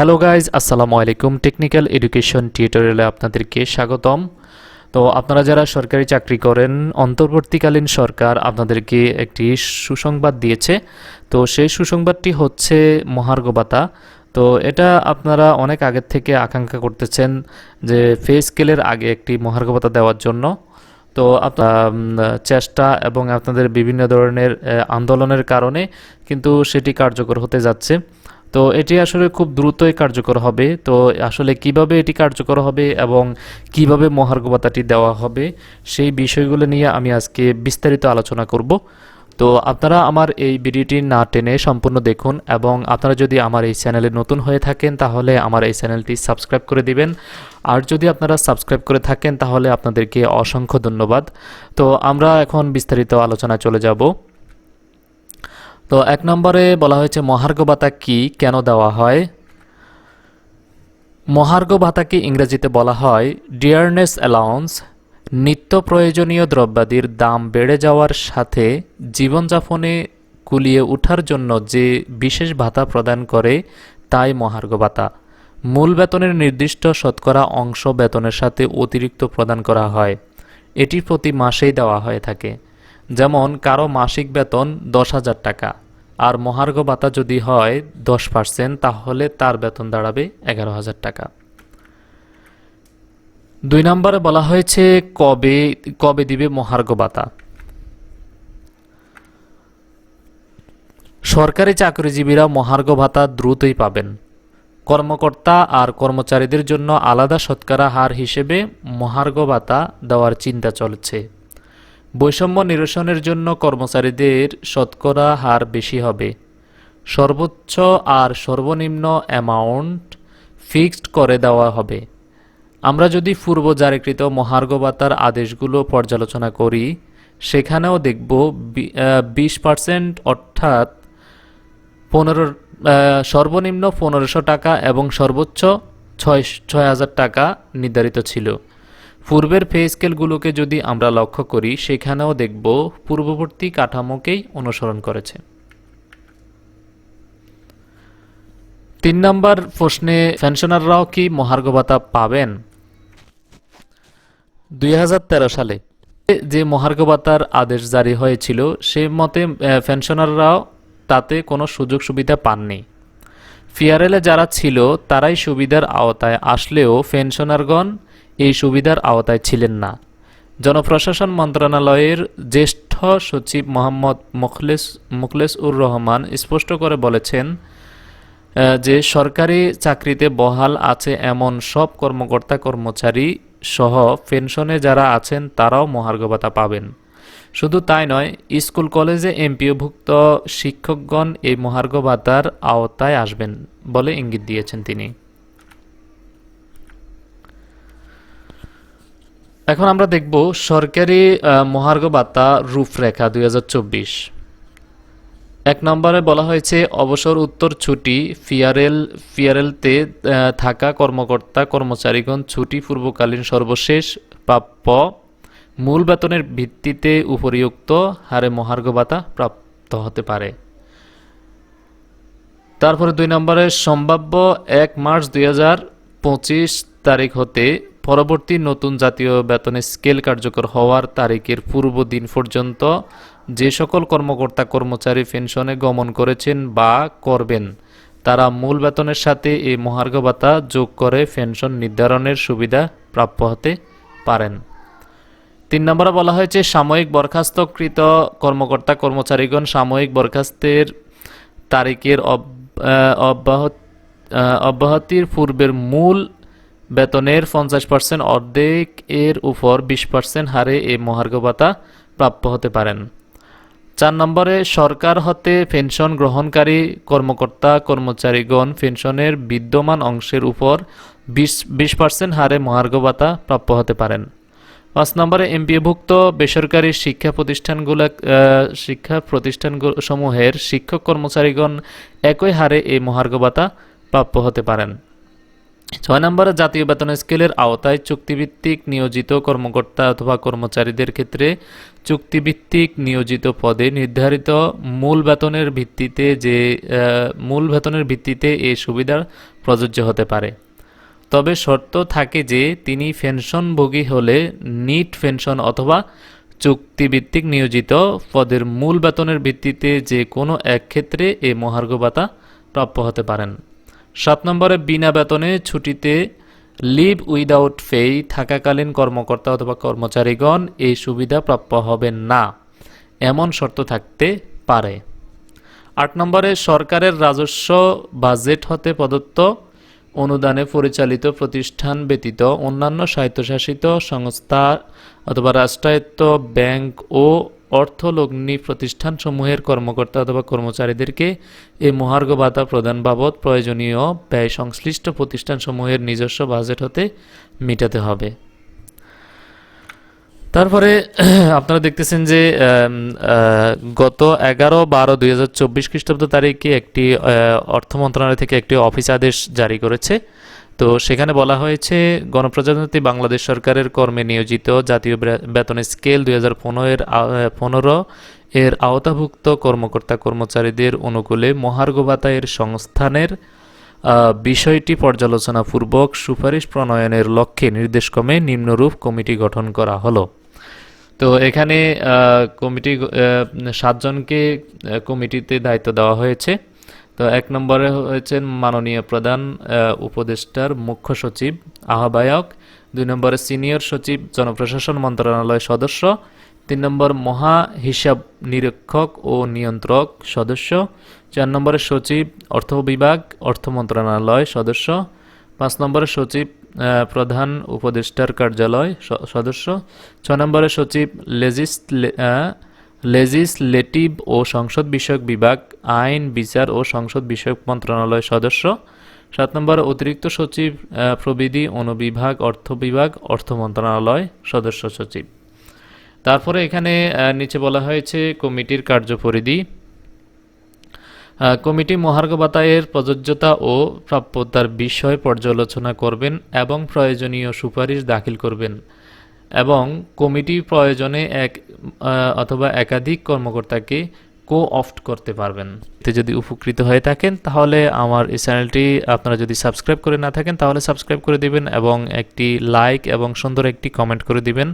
Hello guys আসসালামু আলাইকুম technical education টিউটোরিয়ালে আপনাদেরকে স্বাগতম। তো আপনারা যারা সরকারি চাকরি করেন, অন্তর্বর্তীকালীন সরকার আপনাদেরকে একটি সুসংবাদ দিয়েছে। তো সেই সুসংবাদটি হচ্ছে মহার্ঘ ভাতা। তো এটা আপনারা অনেক আগের থেকে আকাঙ্ক্ষা করতেছেন যে ফে স্কেলের আগে একটি মহার্ঘ ভাতা দেওয়ার জন্য। তো আপনার চেষ্টা এবং আপনাদের বিভিন্ন ধরনের আন্দোলনের কারণে কিন্তু সেটি কার্যকর হতে যাচ্ছে। তো এটি আসলে খুব দ্রুতই কার্যকর হবে। তো আসলে কীভাবে এটি কার্যকর হবে এবং কীভাবে মহার্ঘ ভাতাটি দেওয়া হবে, সেই বিষয়গুলো নিয়ে আমি আজকে বিস্তারিত আলোচনা করব। তো আপনারা আমার এই ভিডিওটি না টেনে সম্পূর্ণ দেখুন এবং আপনারা যদি আমার এই চ্যানেলে নতুন হয়ে থাকেন তাহলে আমার এই চ্যানেলটি সাবস্ক্রাইব করে দিবেন। আর যদি আপনারা সাবস্ক্রাইব করে থাকেন তাহলে আপনাদেরকে অসংখ্য ধন্যবাদ। তো আমরা এখন বিস্তারিত আলোচনা চলে যাব। তো এক নম্বরে বলা হয়েছে, মহার্ঘ ভাতা কি? কেন দেওয়া হয়? মহার্ঘ ভাতাকে ইংরেজিতে বলা হয়, ডিয়ারনেস অ্যালাউন্স, নিত্য প্রয়োজনীয় দ্রব্যাদির দাম বেড়ে যাওয়ার সাথে জীবনযাপনে কুলিয়ে ওঠার জন্য যে বিশেষ ভাতা প্রদান করে, তাই মহার্ঘ ভাতা। মূল বেতনের নির্দিষ্ট শতকরা অংশ বেতনের সাথে অতিরিক্ত প্রদান করা হয়। এটি প্রতি মাসেই দেওয়া হয়ে থাকে। যেমন কারও মাসিক বেতন দশ হাজার টাকা, আর মহার্ঘ ভাতা যদি হয় দশ পার্সেন্ট, তাহলে তার বেতন দাঁড়াবে এগারো হাজার টাকা। দুই নম্বরে বলা হয়েছে, কবে কবে দিবে মহার্ঘ ভাতা? সরকারি চাকরিজীবীরা মহার্ঘ ভাতা দ্রুতই পাবেন। কর্মকর্তা আর কর্মচারীদের জন্য আলাদা শতকরা হার হিসেবে মহার্ঘ ভাতা দেওয়ার চিন্তা চলছে। বৈষম্য নিরসনের জন্য কর্মচারীদের শতকরা হার বেশি হবে। সর্বোচ্চ আর সর্বনিম্ন অ্যামাউন্ট ফিক্সড করে দেওয়া হবে। আমরা যদি পূর্ব জারিকৃত মহার্ঘ ভাতার আদেশগুলো পর্যালোচনা করি, সেখানেও দেখব বিশ পার্সেন্ট অর্থাৎ পনেরো সর্বনিম্ন পনেরোশো টাকা এবং সর্বোচ্চ ছয় ছয় হাজার টাকা নির্ধারিত ছিল। পূর্বের পে স্কেলগুলোকে যদি আমরা লক্ষ্য করি, সেখানেও দেখব পূর্ববর্তী কাঠামোকেই অনুসরণ করেছে। তিন নম্বর প্রশ্নে পেনশনাররাও কি মহার্ঘ ভাতা পাবেন? দুই হাজার তেরো সালে যে মহার্ঘ ভাতার আদেশ জারি হয়েছিল, সে মতে পেনশনাররাও তাতে কোনো সুযোগ সুবিধা পাননি। ফিয়ারেলে যারা ছিল, তারাই সুবিধার আওতায় আসলেও পেনশনারগণ এই সুবিধার আওতায় ছিলেন না। জনপ্রশাসন মন্ত্রণালয়ের জ্যেষ্ঠ সচিব মোহাম্মদ মুখলেস মুখলেস উর রহমান স্পষ্ট করে বলেছেন যে সরকারি চাকরিতে বহাল আছে এমন সব কর্মকর্তা কর্মচারী সহ পেনশনে যারা আছেন তারাও মহার্ঘ ভাতা পাবেন। শুধু তাই নয়, স্কুল, কলেজে এমপিওভুক্ত শিক্ষকগণ এই মহার্ঘ ভাতার আওতায় আসবেন বলে ইঙ্গিত দিয়েছেন তিনি। এখন আমরা দেখব সরকারি মহার্ঘ ভাতা রূপরেখা দুই এক নম্বরে বলা হয়েছে, অবসর উত্তর ছুটি, ফিয়ারেল, ফিয়ারেলতে থাকা কর্মকর্তা, কর্মচারীগণ ছুটি পূর্বকালীন সর্বশেষ, প্রাপ্য, মূল বেতনের ভিত্তিতে উপরিউক্ত হারে মহার্ঘ ভাতা প্রাপ্ত হতে পারে। তারপরে দুই নম্বরে, সম্ভাব্য এক মার্চ দুই তারিখ হতে পরবর্তী নতুন জাতীয় বেতনের স্কেল কার্যকর হওয়ার তারিখের পূর্ব দিন পর্যন্ত যে সকল কর্মকর্তা কর্মচারী পেনশনে গমন করেছেন বা করবেন, তারা মূল বেতনের সাথে এই মহার্ঘ ভাতা যোগ করে পেনশন নির্ধারণের সুবিধা প্রাপ্য হতে পারেন। তিন নম্বরে বলা হয়েছে, সাময়িক বরখাস্তকৃত কর্মকর্তা কর্মচারীগণ সাময়িক বরখাস্তের তারিখের অব্যাহত অব্যাহতির পূর্বের মূল বেতনের পঞ্চাশ পার্সেন্ট অর্ধেক এর উপর বিশ পার্সেন্ট হারে এই মহার্ঘ ভাতা প্রাপ্য হতে পারেন। চার নম্বরে, সরকার হতে পেনশন গ্রহণকারী কর্মকর্তা কর্মচারীগণ পেনশনের বিদ্যমান অংশের উপর বিশ বিশ পার্সেন্ট হারে মহার্ঘ ভাতা প্রাপ্য হতে পারেন। পাঁচ নম্বরে এমপিওভুক্ত বেসরকারি শিক্ষা প্রতিষ্ঠানগুলো শিক্ষা প্রতিষ্ঠান সমূহের শিক্ষক কর্মচারীগণ একই হারে এই মহার্ঘ ভাতা প্রাপ্য হতে পারেন। ছয় নম্বরে জাতীয় বেতন স্কেলের আওতায় চুক্তিভিত্তিক নিয়োজিত কর্মকর্তা অথবা কর্মচারীদের ক্ষেত্রে চুক্তিভিত্তিক নিয়োজিত পদে নির্ধারিত মূল বেতনের ভিত্তিতে যে মূল বেতনের ভিত্তিতে এই সুবিধা প্রযোজ্য হতে পারে। তবে শর্ত থাকে যে, তিনি পেনশনভোগী হলে নিট পেনশন অথবা চুক্তিভিত্তিক নিয়োজিত পদের মূল বেতনের ভিত্তিতে যে কোনো এক ক্ষেত্রে এই মহার্ঘ ভাতা প্রাপ্য হতে পারেন। সাত নম্বরে বিনা বেতনে ছুটিতে লিভ উইদাউট ফে থাকাকালীন কর্মকর্তা অথবা কর্মচারীগণ এই সুবিধা প্রাপ্য হবেন না। এমন শর্ত থাকতে পারে। আট নম্বরে সরকারের রাজস্ব বাজেট হতে প্রদত্ত অনুদানে পরিচালিত প্রতিষ্ঠান ব্যতীত অন্যান্য স্বায়ত্তশাসিত সংস্থা অথবা রাষ্ট্রায়ত্ত ব্যাংক ও অর্থলগ্নি প্রতিষ্ঠানসমূহের কর্মকর্তা অথবা কর্মচারীদেরকে এই মহার্ঘ ভাতা প্রদান বাবদ প্রয়োজনীয় ব্যয় সংশ্লিষ্ট প্রতিষ্ঠানসমূহের নিজস্ব বাজেট হতে মেটাতে হবে। তারপরে আপনারা দেখতেছেন যে গত এগারো বারো দুই হাজার চব্বিশ খ্রিস্টাব্দ তারিখে একটি অর্থ মন্ত্রণালয় থেকে একটি অফিস আদেশ জারি করেছে। তো সেখানে বলা হয়েছে, গণপ্রজাতন্ত্রী বাংলাদেশ সরকারের কর্মে নিয়োজিত জাতীয় বেতন স্কেল দুই হাজার পনেরো এর আওতাভুক্ত কর্মকর্তা কর্মচারীদের অনুকূলে মহার্ঘ ভাতা এর সংস্থানের বিষয়টি পর্যালোচনাপূর্বক সুপারিশ প্রণয়নের লক্ষ্যে নির্দেশক্রমে নিম্নরূপ কমিটি গঠন করা হলো। তো এখানে কমিটি সাতজনকে কমিটিতে দায়িত্ব দেওয়া হয়েছে। তো এক নম্বরে হয়েছেন মাননীয় প্রধান উপদেষ্টার মুখ্য সচিব, আহ্বায়ক। দুই নম্বরে সিনিয়র সচিব, জনপ্রশাসন মন্ত্রণালয় সদস্য। তিন নম্বর মহা হিসাব নিরীক্ষক ও নিয়ন্ত্রক সদস্য। চার নম্বরে সচিব, অর্থ বিভাগ, অর্থ মন্ত্রণালয় সদস্য। পাঁচ নম্বরে সচিব প্রধান উপদেষ্টার কার্যালয় সদস্য। ছ নম্বরে সচিব লেজিস লেজিসলেটিভ ও সংসদ বিষয়ক বিভাগ, আইন, বিচার ও সংসদ বিষয়ক মন্ত্রণালয় সদস্য। সাত নম্বর, অতিরিক্ত সচিব প্রবিধি অনুবিভাগ, অর্থ বিভাগ, অর্থ মন্ত্রণালয় সদস্য সচিব। তারপরে এখানে নিচে বলা হয়েছে কমিটির কার্যপরিধি। কমিটি মহার্ঘ বাতায়ের প্রযোজ্যতা ও প্রাপ্যতার বিষয় পর্যালোচনা করবেন এবং প্রয়োজনীয় সুপারিশ দাখিল করবেন এবং কমিটি প্রয়োজনে এক অথবা একাধিক কর্মকর্তাকে কো অফট করতে পারবেন। এতে যদি উপকৃত হয়ে থাকেন, তাহলে আমার এই চ্যানেলটি আপনারা যদি সাবস্ক্রাইব করে না থাকেন, তাহলে সাবস্ক্রাইব করে দিবেন এবং একটি লাইক এবং সুন্দর একটি কমেন্ট করে দিবেন।